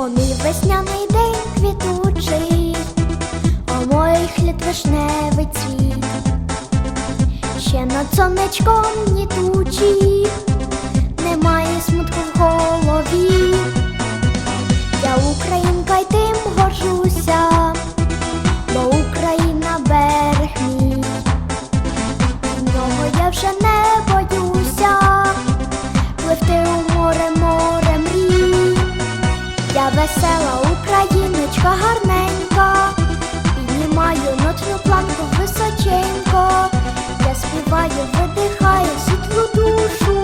О мій весняний день квітучий, о мой хліб вишневий цвіт, ще над сонечком нітучий весела україночка гарненька, піднімаю нотну планку височенько. Я співаю, видихаю світлу душу.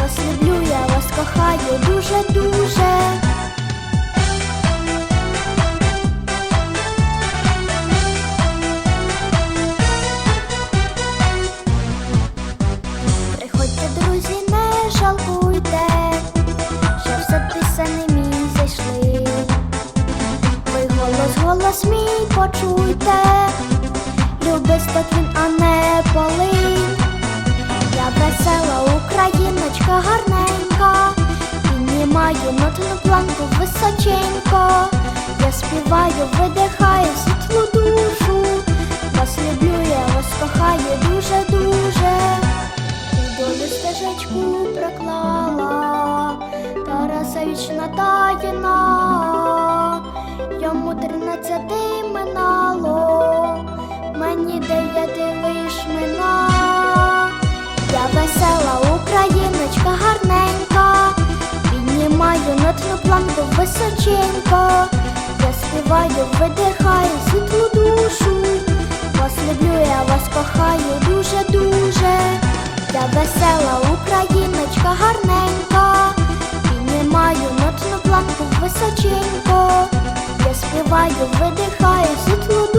Вас люблю, я вас кохаю дуже-дуже. Почуйте, любисток він, а не полинь. Я весела україночка гарненька, піднімаю нотну планку височенько. Я співаю, видихаю світлу душу. Вас люблю, я вас кохаю дуже-дуже. Долю стежечку проклала, Тарасевич Натаїна, йому тринадцяти минало, мені дев'яти лиш мина. Я весела україночка гарненька, піднімаю нотну планку височенько. Я співаю, видихаю світлу душу. Вас люблю, я вас кохаю дуже-дуже. Я весела україночка Я співаю, видихаю світлу